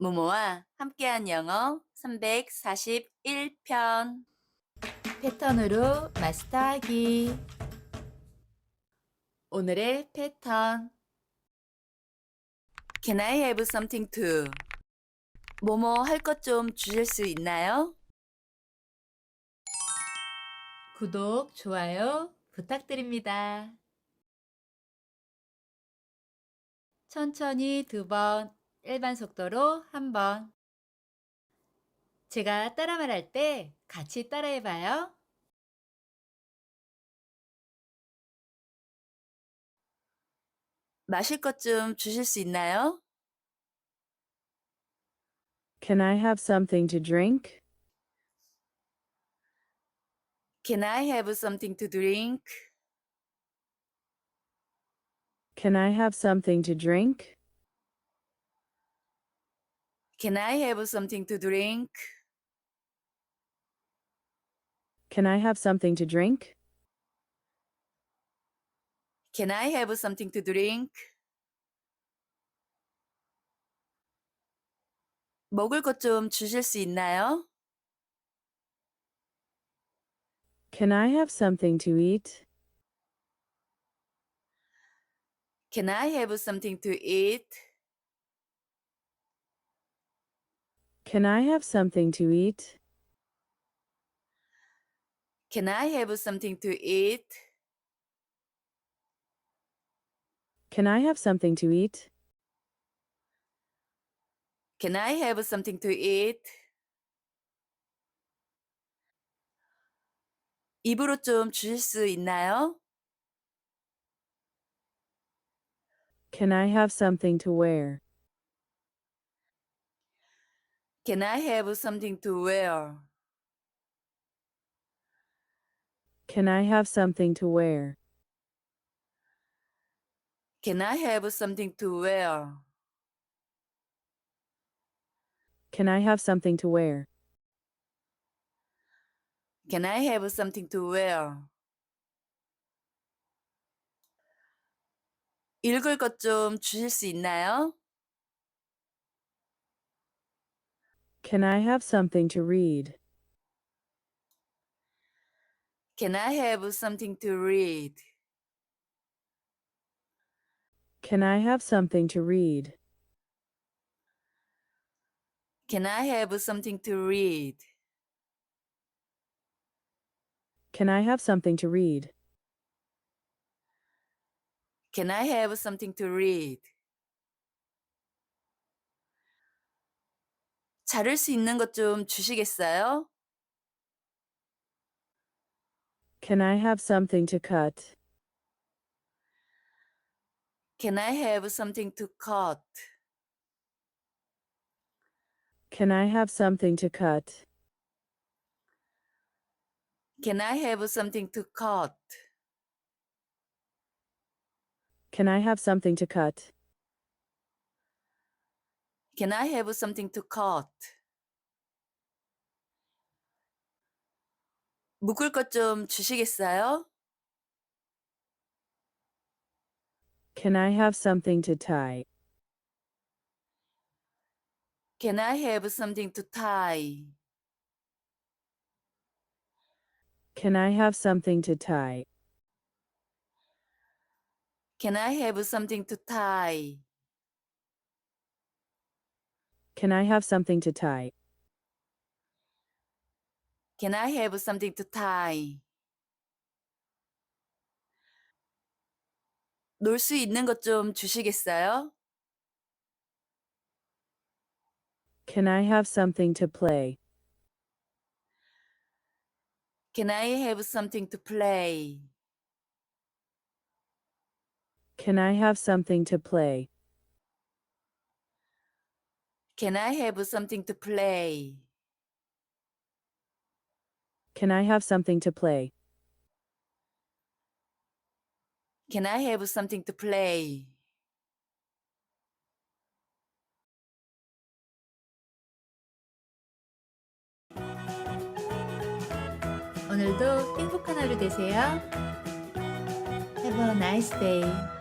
모모와 함께한 영어 341편 패턴으로 마스터하기 오늘의 패턴 Can I have something to? 모모 할 것 좀 주실 수 있나요? 구독, 좋아요 부탁드립니다. 천천히 두 번, 일반 속도로 한 번. 제가 따라 말할 때 같이 따라해 봐요. 마실 것 좀 주실 수 있나요? Can I have something to drink? Can I have something to drink? Can I have something to drink? Can I have something to drink? Can I have something to drink? Can I have something to drink? 먹을 것 좀 주실 수 있나요? Can I have something to eat? Can I have something to eat? Can I have something to eat? Can I have something to eat? Can I have something to eat? Can I have something to eat? 입으로 좀 주실 수 있나요? Can I have something to wear? Can I have something to wear? Can I have something to wear? Can I have something to wear? Can I have something to wear? Can I have something to wear? 읽을 것 좀 주실 수 있나요? Can I have something to read? Can I have something to read? Can I have something to read? Can I have something to read? Can I have something to read? Can I have something to read? 자를 수 있는 것 좀 주시겠어요? Can I have something to cut? Can I have something to cut? Can I have something to cut? Can I have something to cut? Can I have something to cut? Can I have something to cut? 묶을 것 좀 주시겠어요? Can I have something to tie? Can I have something to tie? Can I have something to tie? Can I have something to tie? Can I have something to tie? Can I have something to tie? 놀 수 있는 것 좀 주시겠어요? Can I have something to play? Can I have something to play? Can I have something to play? Can I have something to play? Can I have something to play? Can I have something to play? 오늘도 행복한 하루 되세요. Have a nice day.